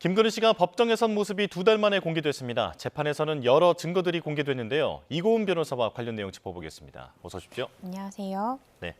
김건희 씨가 법정에 선 모습이 두 달 만에 공개됐습니다. 재판에서는 여러 증거들이 공개됐는데요. 이고은 변호사와 관련 내용 짚어보겠습니다. 어서 오십시오. 안녕하세요. 네.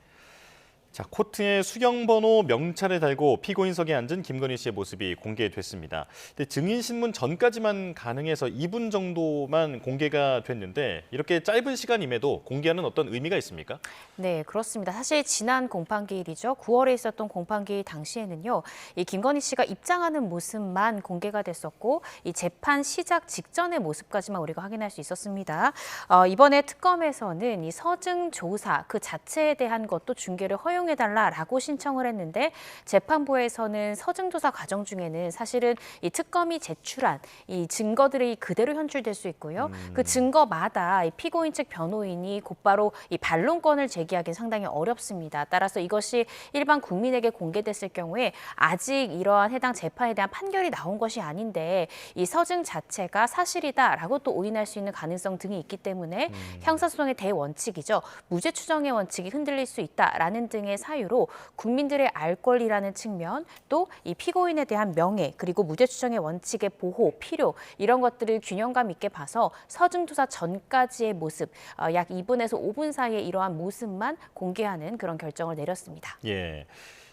자, 코트에 수경번호 명찰을 달고 피고인석에 앉은 김건희 씨의 모습이 공개됐습니다. 근데 증인 신문 전까지만 가능해서 2분 정도만 공개가 됐는데 이렇게 짧은 시간임에도 공개하는 어떤 의미가 있습니까? 네, 그렇습니다. 사실 지난 공판기일이죠. 9월에 있었던 공판기일 당시에는요. 이 김건희 씨가 입장하는 모습만 공개가 됐었고 이 재판 시작 직전의 모습까지만 우리가 확인할 수 있었습니다. 어, 이번에 특검에서는 이 서증 조사 그 자체에 대한 것도 중계를 허용 해달라라고 신청을 했는데 재판부에서는 서증 조사 과정 중에는 사실은 이 특검이 제출한 이 증거들이 그대로 현출될 수 있고요. 그 증거마다 이 피고인 측 변호인이 곧바로 이 반론권을 제기하기 상당히 어렵습니다. 따라서 이것이 일반 국민에게 공개됐을 경우에 아직 이러한 해당 재판에 대한 판결이 나온 것이 아닌데 이 서증 자체가 사실이다라고 또 오인할 수 있는 가능성 등이 있기 때문에 형사소송의 대원칙이죠. 무죄 추정의 원칙이 흔들릴 수 있다라는 등의 사유로 국민들의 알 권리라는 측면 또 이 피고인에 대한 명예 그리고 무죄 추정의 원칙의 보호 필요 이런 것들을 균형감 있게 봐서 서증 조사 전까지의 모습 어, 약 2분에서 5분 사이에 이러한 모습만 공개하는 그런 결정을 내렸습니다. 예.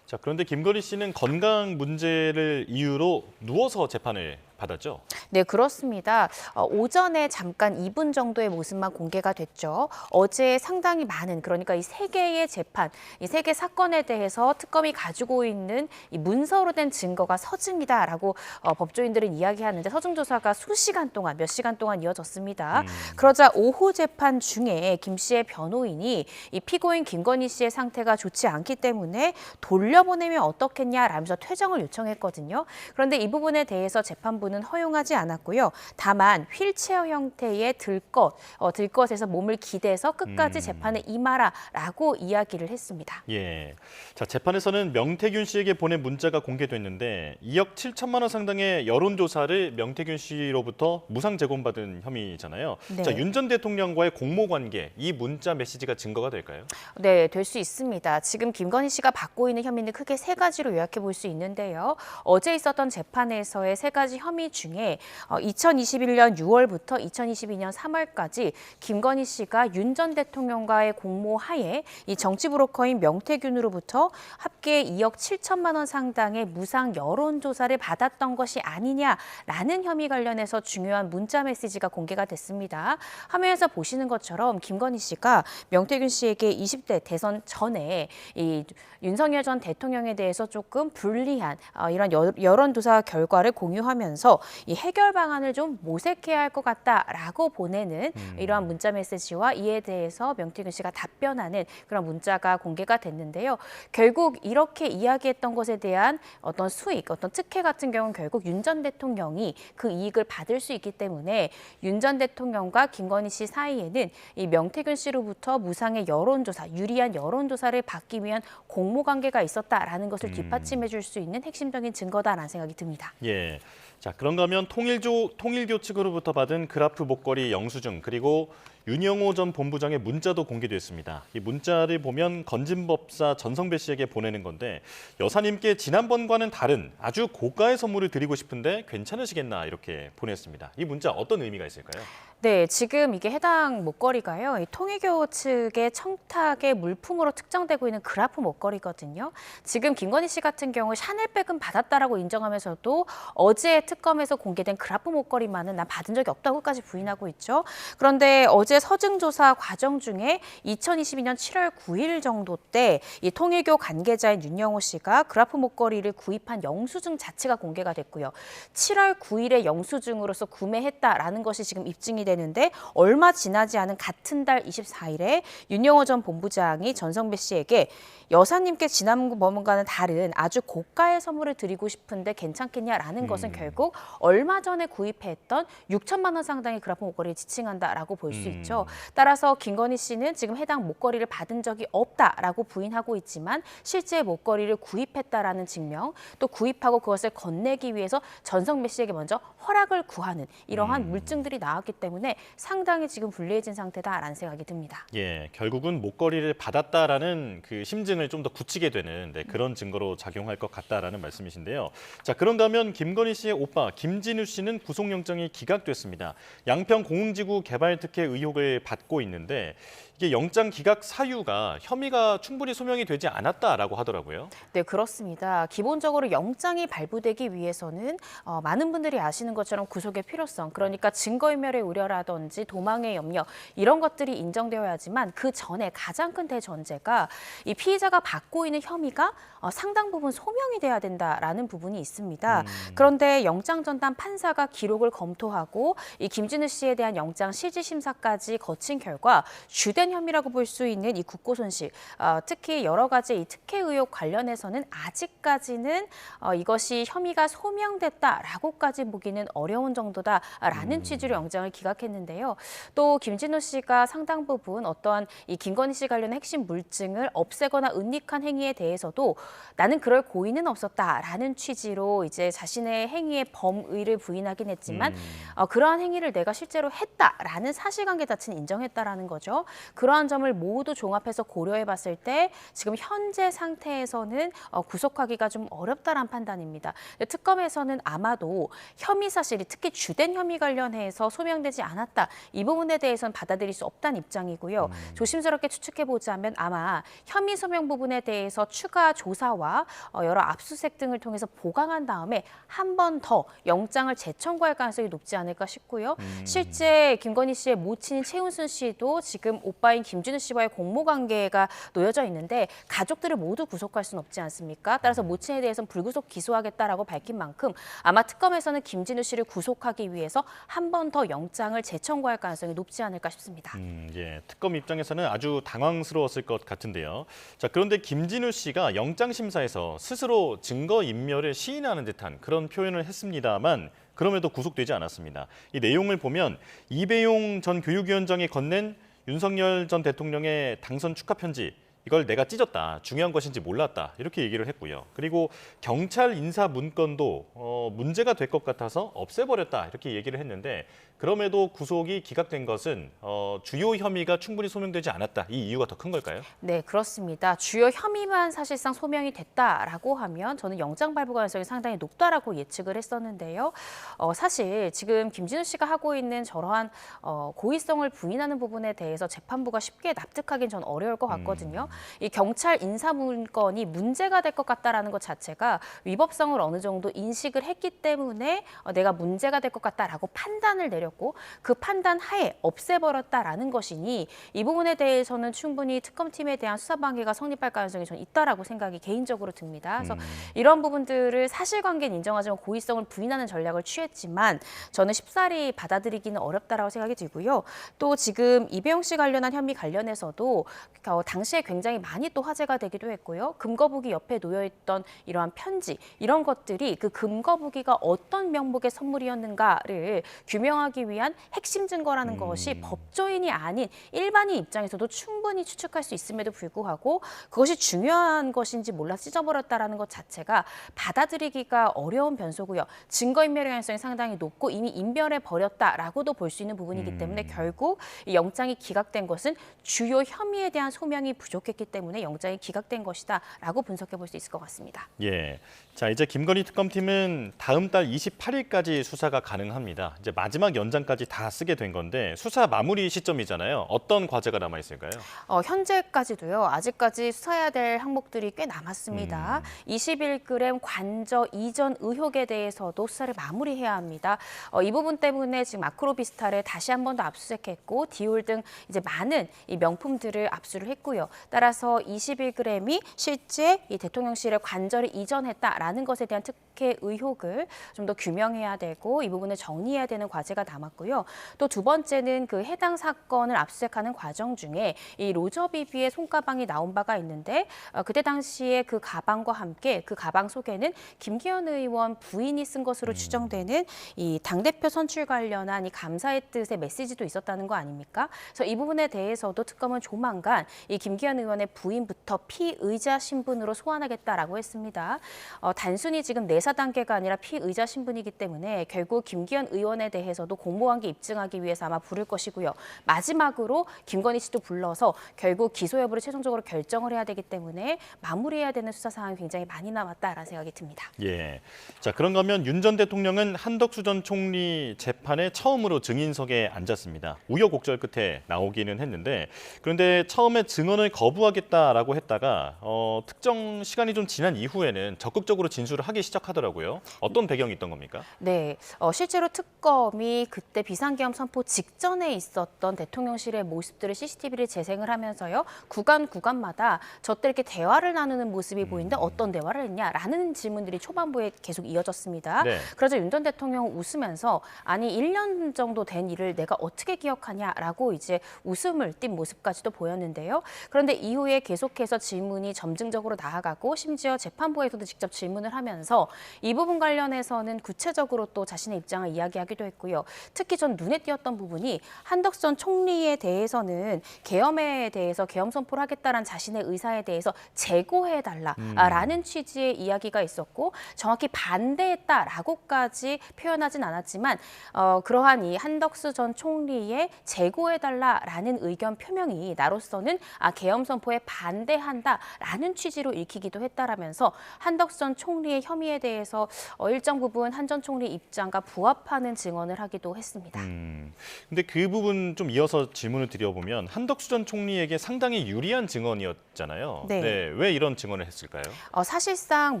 자, 그런데 김건희 씨는 건강 문제를 이유로 누워서 재판을 받았죠? 네, 그렇습니다. 어, 오전에 잠깐 2분 정도의 모습만 공개가 됐죠. 어제 상당히 많은 그러니까 이 세 개의 재판, 이 세 개 사건에 대해서 특검이 가지고 있는 이 문서로 된 증거가 서증이다라고 어, 법조인들은 이야기하는데 서증 조사가 수시간 동안 몇 시간 동안 이어졌습니다. 그러자 오후 재판 중에 김 씨의 변호인이 이 피고인 김건희 씨의 상태가 좋지 않기 때문에 돌려보내면 어떻겠냐라면서 퇴정을 요청했거든요. 그런데 이 부분에 대해서 재판부 는 허용하지 않았고요. 다만 휠체어 형태의 들것, 어, 들것에서 몸을 기대서 끝까지 음. 재판에 임하라라고 이야기를 했습니다. 예. 자, 재판에서는 명태균 씨에게 보낸 문자가 공개됐는데 2억 7천만 원 상당의 여론조사를 명태균 씨로부터 무상 제공받은 혐의잖아요. 네. 자, 윤 전 대통령과의 공모 관계, 이 문자 메시지가 증거가 될까요? 네, 될 수 있습니다. 지금 김건희 씨가 받고 있는 혐의는 크게 세 가지로 요약해 볼 수 있는데요. 어제 있었던 재판에서의 세 가지 혐의 중에 어, 2021년 6월부터 2022년 3월까지 김건희 씨가 윤 전 대통령과의 공모 하에 이 정치 브로커인 명태균으로부터 합계 2억 7천만 원 상당의 무상 여론 조사를 받았던 것이 아니냐라는 혐의 관련해서 중요한 문자 메시지가 공개가 됐습니다. 화면에서 보시는 것처럼 김건희 씨가 명태균 씨에게 20대 대선 전에 이 윤석열 전 대통령에 대해서 조금 불리한 어, 이런 여, 여론조사 결과를 공유하면서 이 해결 방안을 좀 모색해야 할 것 같다라고 보내는 이러한 문자 메시지와 이에 대해서 명태균 씨가 답변하는 그런 문자가 공개가 됐는데요. 결국 이렇게 이야기했던 것에 대한 어떤 수익, 어떤 특혜 같은 경우는 결국 윤 전 대통령이 그 이익을 받을 수 있기 때문에 윤 전 대통령과 김건희 씨 사이에는 이 명태균 씨로부터 무상의 여론조사, 유리한 여론조사를 받기 위한 공모 관계가 있었다라는 것을 뒷받침해 줄 수 있는 핵심적인 증거다라는 생각이 듭니다. 예. 자, 그런가 하면 통일조, 통일교 측으로부터 받은 그라프 목걸이 영수증 그리고 윤영호 전 본부장의 문자도 공개됐습니다. 이 문자를 보면 건진법사 전성배 씨에게 보내는 건데 여사님께 지난번과는 다른 아주 고가의 선물을 드리고 싶은데 괜찮으시겠나 이렇게 보냈습니다. 이 문자 어떤 의미가 있을까요? 네, 지금 이게 해당 목걸이가요. 이 통일교 측의 청탁의 물품으로 특정되고 있는 그라프 목걸이거든요. 지금 김건희 씨 같은 경우 샤넬백은 받았다라고 인정하면서도 어제 특검에서 공개된 그라프 목걸이만은 난 받은 적이 없다고까지 부인하고 있죠. 그런데 어제 서증 조사 과정 중에 2022년 7월 9일 정도 때 이 통일교 관계자인 윤영호 씨가 그라프 목걸이를 구입한 영수증 자체가 공개가 됐고요. 7월 9일에 영수증으로서 구매했다라는 것이 지금 입증이 되는데 얼마 지나지 않은 같은 달 24일에 윤영호 전 본부장이 전성배 씨에게 여사님께 지난번과는 다른 아주 고가의 선물을 드리고 싶은데 괜찮겠냐라는 것은 결국 얼마 전에 구입했던 6천만 원 상당의 그라프 목걸이를 지칭한다라고 볼수 음. 있죠. 따라서 김건희 씨는 지금 해당 목걸이를 받은 적이 없다라고 부인하고 있지만 실제 목걸이를 구입했다라는 증명, 또 구입하고 그것을 건네기 위해서 전성배 씨에게 먼저 허락을 구하는 이러한 음. 물증들이 나왔기 때문에 상당히 지금 불리해진 상태다라는 생각이 듭니다. 예, 결국은 목걸이를 받았다라는 그 심증을 좀 더 굳히게 되는 네, 그런 증거로 작용할 것 같다라는 말씀이신데요. 자, 그런가 하면 김건희 씨의 오빠 김진우 씨는 구속영장이 기각됐습니다. 양평 공흥지구 개발 특혜 의혹 을 받고 있는데 이게 영장 기각 사유가 혐의가 충분히 소명이 되지 않았다라고 하더라고요. 네, 그렇습니다. 기본적으로 영장이 발부되기 위해서는 어, 많은 분들이 아시는 것처럼 구속의 필요성, 그러니까 증거인멸의 우려라든지 도망의 염려 이런 것들이 인정되어야지만 그 전에 가장 큰 대전제가 이 피의자가 받고 있는 혐의가 어, 상당 부분 소명이 돼야 된다라는 부분이 있습니다. 그런데 영장 전담 판사가 기록을 검토하고 이 김진우 씨에 대한 영장 실질 심사까지 거친 결과 주된 혐의라고 볼 수 있는 이 국고 손 실, 어, 특히 여러 가지 이 특혜 의혹 관련해서는 아직까지는 어, 이것이 혐의가 소명됐다라고까지 보기는 어려운 정도다라는 취지로 영장을 기각했는데요. 또 김진우 씨가 상당 부분 어떠한 이 김건희 씨 관련 핵심 물증을 없애거나 은닉한 행위에 대해서도 나는 그럴 고의는 없었다라는 취지로 이제 자신의 행위의 범의를 부인하긴 했지만 어, 그러한 행위를 내가 실제로 했다라는 사실관계 자체는 인정했다라는 거죠. 그러한 점을 모두 종합해서 고려해 봤을 때 지금 현재 상태에서는 어, 구속하기가 좀 어렵다란 판단입니다. 특검에서는 아마도 혐의 사실이 특히 주된 혐의 관련해서 소명되지 않았다 이 부분에 대해서는 받아들일 수 없다는 입장이고요. 조심스럽게 추측해 보자면 아마 혐의 소명 부분에 대해서 추가 조사와 어, 여러 압수수색 등을 통해서 보강한 다음에 한 번 더 영장을 재청구할 가능성이 높지 않을까 싶고요. 실제 김건희 씨의 모친인 최은순 씨도 지금 오빠 인 김준우 씨와의 공모 관계가 놓여져 있는데 가족들을 모두 구속할 수는 없지 않습니까? 따라서 모친에 대해서는 불구속 기소하겠다라고 밝힌 만큼 아마 특검에서는 김진우 씨를 구속하기 위해서 한 번 더 영장을 재청구할 가능성이 높지 않을까 싶습니다. 음, 예, 특검 입장에서는 아주 당황스러웠을 것 같은데요. 자, 그런데 김진우 씨가 영장 심사에서 스스로 증거 인멸을 시인하는 듯한 그런 표현을 했습니다만 그럼에도 구속되지 않았습니다. 이 내용을 보면 이배용 전 교육위원장이 건넨 윤석열 전 대통령의 당선 축하 편지 이걸 내가 찢었다. 중요한 것인지 몰랐다. 이렇게 얘기를 했고요. 그리고 경찰 인사 문건도 어, 문제가 될 것 같아서 없애버렸다. 이렇게 얘기를 했는데 그럼에도 구속이 기각된 것은 어, 주요 혐의가 충분히 소명되지 않았다. 이 이유가 더 큰 걸까요? 네, 그렇습니다. 주요 혐의만 사실상 소명이 됐다라고 하면 저는 영장 발부 가능성이 상당히 높다라고 예측을 했었는데요. 어, 사실 지금 김진우 씨가 하고 있는 저러한 어, 고의성을 부인하는 부분에 대해서 재판부가 쉽게 납득하기는 전 어려울 것 같거든요. 이 경찰 인사 문건이 문제가 될 것 같다라는 것 자체가 위법성을 어느 정도 인식을 했기 때문에 어, 내가 문제가 될 것 같다라고 판단을 내렸고 그 판단 하에 없애버렸다라는 것이니 이 부분에 대해서는 충분히 특검팀에 대한 수사 방해가 성립할 가능성이 전 있다라고 생각이 개인적으로 듭니다. 그래서 이런 부분들을 사실관계는 인정하지만 고의성을 부인하는 전략을 취했지만 저는 쉽사리 받아들이기는 어렵다라고 생각이 들고요. 또 지금 이배용 씨 관련한 혐의 관련해서도 어, 당시에 굉장히 많이 또 화제가 되기도 했고요. 금거북이 옆에 놓여 있던 이러한 편지 이런 것들이 그 금거북이가 어떤 명목의 선물이었는가를 규명하기 위한 핵심 증거라는 것이 법조인이 아닌 일반인 입장에서도 충분히 추측할 수 있음에도 불구하고 그것이 중요한 것인지 몰라 찢어버렸다라는 것 자체가 받아들이기가 어려운 변수고요. 증거인멸의 가능성이 상당히 높고 이미 인멸해 버렸다라고도 볼 수 있는 부분이기 때문에 결국 이 영장이 기각된 것은 주요 혐의에 대한 소명이 부족했기 때문에 영장이 기각된 것이다라고 분석해 볼 수 있을 것 같습니다. 예. 자, 이제 김건희 특검팀은 다음 달 28일까지 수사가 가능합니다. 이제 마지막 연장까지 다 쓰게 된 건데 수사 마무리 시점이잖아요. 어떤 과제가 남아 있을까요? 어, 현재까지도요. 아직까지 수사해야 될 항목들이 꽤 남았습니다. 21g 관저 이전 의혹에 대해서도 수사를 마무리해야 합니다. 어, 이 부분 때문에 지금 마크로비스타를 다시 한 번 더 압수수색했고 디올 등 이제 많은 이 명품들을 압수를 했고요. 따라 서 21g이 실제 이 대통령실에 관절을 이전했다라는 것에 대한 특혜 의혹을 좀 더 규명해야 되고 이 부분을 정리해야 되는 과제가 남았고요. 또 두 번째는 그 해당 사건을 압수수색하는 과정 중에 이 로저 비비의 손가방이 나온 바가 있는데 어, 그때 당시에 그 가방과 함께 그 가방 속에는 김기현 의원 부인이 쓴 것으로 추정되는 이 당대표 선출 관련한 이 감사의 뜻의 메시지도 있었다는 거 아닙니까? 그래서 이 부분에 대해서도 특검은 조만간 이 김기현 의원 의 부인부터 피의자 신분으로 소환하겠다라고 했습니다. 어, 단순히 지금 내사 단계가 아니라 피의자 신분이기 때문에 결국 김기현 의원에 대해서도 공모관계 입증하기 위해서 아마 부를 것이고요. 마지막으로 김건희 씨도 불러서 결국 기소 여부를 최종적으로 결정을 해야 되기 때문에 마무리해야 되는 수사 상황이 굉장히 많이 남았다라는 생각이 듭니다. 예. 자, 그런가 하면 윤 전 대통령은 한덕수 전 총리 재판에 처음으로 증인석에 앉았습니다. 우여곡절 끝에 나오기는 했는데 그런데 처음에 증언을 거부 하겠다라고 했다가 어, 특정 시간이 좀 지난 이후에는 적극적으로 진술을 하기 시작하더라고요. 어떤 배경이 있던 겁니까? 네, 어, 실제로 특검이 그때 비상계엄 선포 직전에 있었던 대통령실의 모습들을 CCTV를 재생을 하면서요 구간 구간마다 저때 이렇게 대화를 나누는 모습이 보이는데 어떤 대화를 했냐라는 질문들이 초반부에 계속 이어졌습니다. 네. 그래서 윤전 대통령 웃으면서 아니 1년 정도 된 일을 내가 어떻게 기억하냐라고 이제 웃음을 띤 모습까지도 보였는데요. 그런데 이후에 계속해서 질문이 점증적으로 나아가고 심지어 재판부에서도 직접 질문을 하면서 이 부분 관련해서는 구체적으로 또 자신의 입장을 이야기하기도 했고요. 특히 전 눈에 띄었던 부분이 한덕선 총리에 대해서는 계엄에 대해서 계엄 선포를 하겠다라는 자신의 의사에 대해서 재고해달라라는 취지의 이야기가 있었고 정확히 반대했다라고까지 표현하진 않았지만 어, 그러한 이 한덕수 전 총리의 재고해달라라는 의견 표명이 나로서는 아, 계엄 선 포에 반대한다라는 취지로 읽히기도 했다라면서 한덕수 전 총리의 혐의에 대해서 어, 일정 부분 한 전 총리 입장과 부합하는 증언을 하기도 했습니다. 음. 근데 그 부분 좀 이어서 질문을 드려보면 한덕수 전 총리에게 상당히 유리한 증언이었잖아요. 네. 왜 이런 증언을 했을까요? 어, 사실상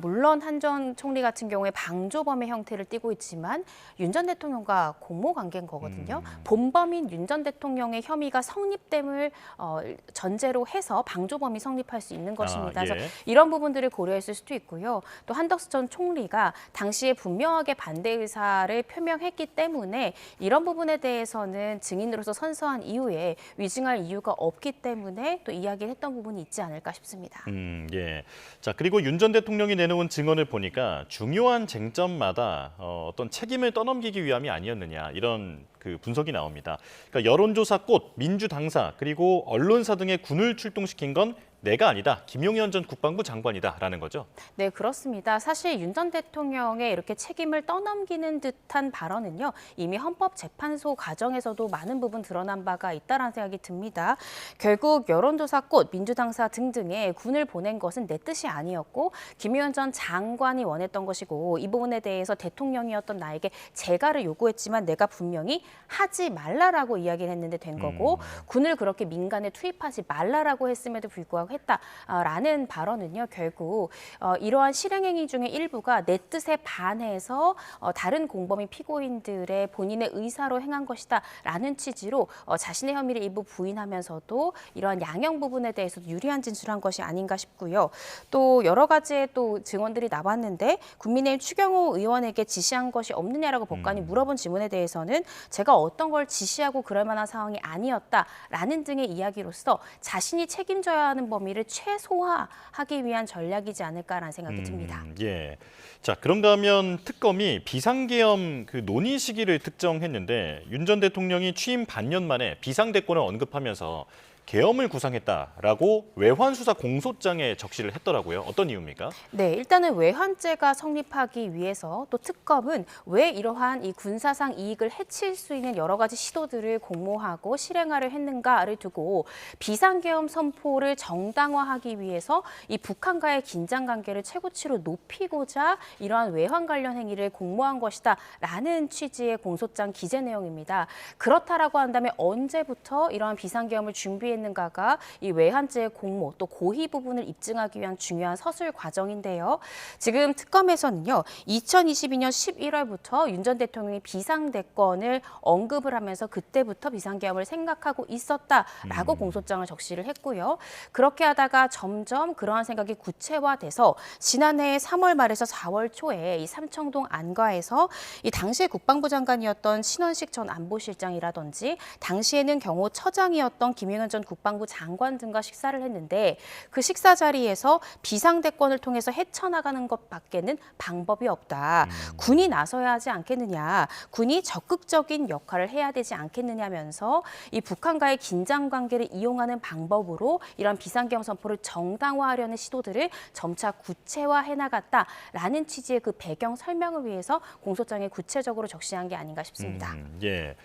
물론 한 전 총리 같은 경우에 방조범의 형태를 띠고 있지만 윤 전 대통령과 공모 관계인 거거든요. 음. 본범인 윤 전 대통령의 혐의가 성립됨을 어, 전제로 해서 방조범이 성립할 수 있는 것입니다. 아, 예. 그래서 이런 부분들을 고려했을 수도 있고요. 또 한덕수 전 총리가 당시에 분명하게 반대 의사를 표명했기 때문에 이런 부분에 대해서는 증인으로서 선서한 이후에 위증할 이유가 없기 때문에 또 이야기를 했던 부분이 있지 않을까 싶습니다. 음, 예. 자, 그리고 윤 전 대통령이 내놓은 증언을 보니까 중요한 쟁점마다 어, 어떤 책임을 떠넘기기 위함이 아니었느냐 이런 그 분석이 나옵니다. 그러니까 여론조사 꽃, 민주 당사 그리고 언론사 등의 군을 출동시 킨 건 내가 아니다. 김용현 전 국방부 장관이다라는 거죠. 네, 그렇습니다. 사실 윤 전 대통령의 이렇게 책임을 떠넘기는 듯한 발언은요, 이미 헌법재판소 과정에서도 많은 부분 드러난 바가 있다라는 생각이 듭니다. 결국 여론조사 꽃, 민주당사 등등의 군을 보낸 것은 내 뜻이 아니었고, 김의원 전 장관이 원했던 것이고, 이 부분에 대해서 대통령이었던 나에게 재가를 요구했지만 내가 분명히 하지 말라라고 이야기를 했는데 된 거고, 군을 그렇게 민간에 투입하지 말라라고 했음에도 불구하고 했다라는 발언은요 결국 어, 이러한 실행행위 중에 일부가 내 뜻에 반해서 어, 다른 공범인 피고인들의 본인의 의사로 행한 것이다라는 취지로 어, 자신의 혐의를 일부 부인하면서도 이러한 양형 부분에 대해서 유리한 진술한 것이 아닌가 싶고요. 또 여러 가지의 또 증언들이 나왔는데 국민의힘 추경호 의원에게 지시한 것이 없느냐라고 법관이 물어본 질문에 대해서는 제가 어떤 걸 지시하고 그럴 만한 상황이 아니었다라는 등의 이야기로서 자신이 책임져야 하는 범위를 최소화하기 위한 전략이지 않을까라는 생각이 듭니다. 음, 예. 자, 그런가 하면 특검이 비상계엄 그 논의 시기를 특정했는데 윤 전 대통령이 취임 반년 만에 비상대권을 언급하면서 계엄을 구상했다라고 외환 수사 공소장에 적시를 했더라고요. 어떤 이유입니까? 네, 일단은 외환죄가 성립하기 위해서 또 특검은 왜 이러한 이 군사상 이익을 해칠 수 있는 여러 가지 시도들을 공모하고 실행하려 했는가를 두고 비상계엄 선포를 정당화하기 위해서 이 북한과의 긴장 관계를 최고치로 높이고자 이러한 외환 관련 행위를 공모한 것이다라는 취지의 공소장 기재 내용입니다. 그렇다라고 한다면 언제부터 이러한 비상계엄을 준비 했는가가 이 외환죄의 공모 또 고의 부분을 입증하기 위한 중요한 서술 과정인데요. 지금 특검에서는요. 2022년 11월부터 윤 전 대통령이 비상대권을 언급을 하면서 그때부터 비상계엄을 생각하고 있었다라고 공소장을 적시를 했고요. 그렇게 하다가 점점 그러한 생각이 구체화돼서 지난해 3월 말에서 4월 초에 이 삼청동 안가에서 이 당시의 국방부 장관이었던 신원식 전 안보실장이라든지 당시에는 경호처장이었던 김영현 전 국방부 장관 등과 식사를 했는데 그 식사 자리에서 비상대권을 통해서 헤쳐나가는 것밖에는 방법이 없다. 군이 나서야 하지 않겠느냐. 군이 적극적인 역할을 해야 되지 않겠느냐면서 이 북한과의 긴장 관계를 이용하는 방법으로 이런 비상경 선포를 정당화하려는 시도들을 점차 구체화해 나갔다라는 취지의 그 배경 설명을 위해서 공소장에 구체적으로 적시한 게 아닌가 싶습니다. 음, 예.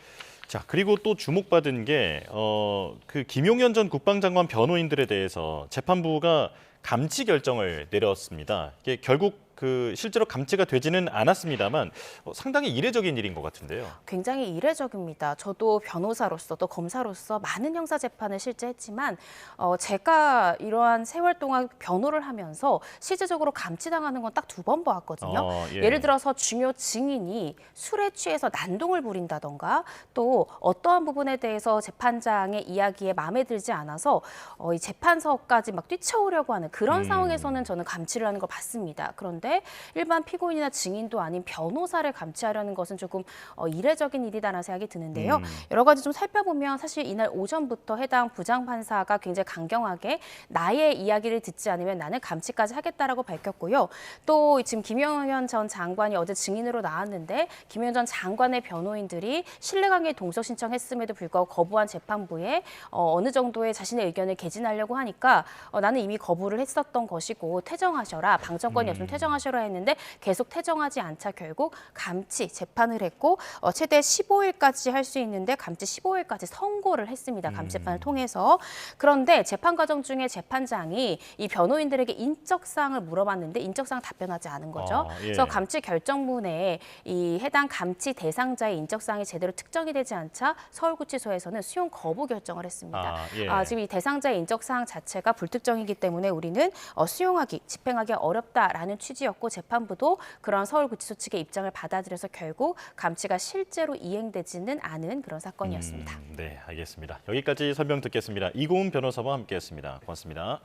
자 그리고 또 주목받은 게 어 그 김용현 전 국방장관 변호인들에 대해서 재판부가 감치 결정을 내렸습니다. 이게 결국 그 실제로 감치가 되지는 않았습니다만 어, 상당히 이례적인 일인 것 같은데요. 굉장히 이례적입니다. 저도 변호사로서 또 검사로서 많은 형사 재판을 실제 했지만 어, 제가 이러한 세월 동안 변호를 하면서 실제적으로 감치당하는 건 딱 두 번 보았거든요. 어, 예. 예를 들어서 중요 증인이 술에 취해서 난동을 부린다던가 또 어떠한 부분에 대해서 재판장의 이야기에 마음에 들지 않아서 어, 이 재판서까지 막 뛰쳐오려고 하는 그런 음. 상황에서는 저는 감치를 하는 걸 봤습니다. 그런데 일반 피고인이나 증인도 아닌 변호사를 감치하려는 것은 조금 어, 이례적인 일이다라는 생각이 드는데요. 음. 여러 가지 좀 살펴보면 사실 이날 오전부터 해당 부장판사가 굉장히 강경하게 나의 이야기를 듣지 않으면 나는 감치까지 하겠다라고 밝혔고요. 또 지금 김영현 전 장관이 어제 증인으로 나왔는데 김영현 전 장관의 변호인들이 신뢰관계 동석 신청했음에도 불구하고 거부한 재판부에 어, 어느 정도의 자신의 의견을 개진하려고 하니까 어, 나는 이미 거부를 했었던 것이고 퇴정하셔라 방점권이 없으면 퇴정하셔라 했는데 계속 퇴정하지 않자 결국 감치 재판을 했고 어, 최대 15일까지 할 수 있는데 감치 15일까지 선고를 했습니다. 감치 재판을 통해서 그런데 재판 과정 중에 재판장이 이 변호인들에게 인적 사항을 물어봤는데 인적 사항 답변하지 않은 거죠. 아, 예. 그래서 감치 결정문에 이 해당 감치 대상자의 인적 사항이 제대로 특정이 되지 않자 서울구치소에서는 수용 거부 결정을 했습니다. 아, 예. 아, 지금 이 대상자의 인적 사항 자체가 불특정이기 때문에 우리는 어, 수용하기, 집행하기 어렵다라는 취지였고 재판부도 그런 서울구치소 측의 입장을 받아들여서 결국 감치가 실제로 이행되지는 않은 그런 사건이었습니다. 음, 네, 알겠습니다. 여기까지 설명 듣겠습니다. 이고은 변호사와 함께했습니다. 고맙습니다.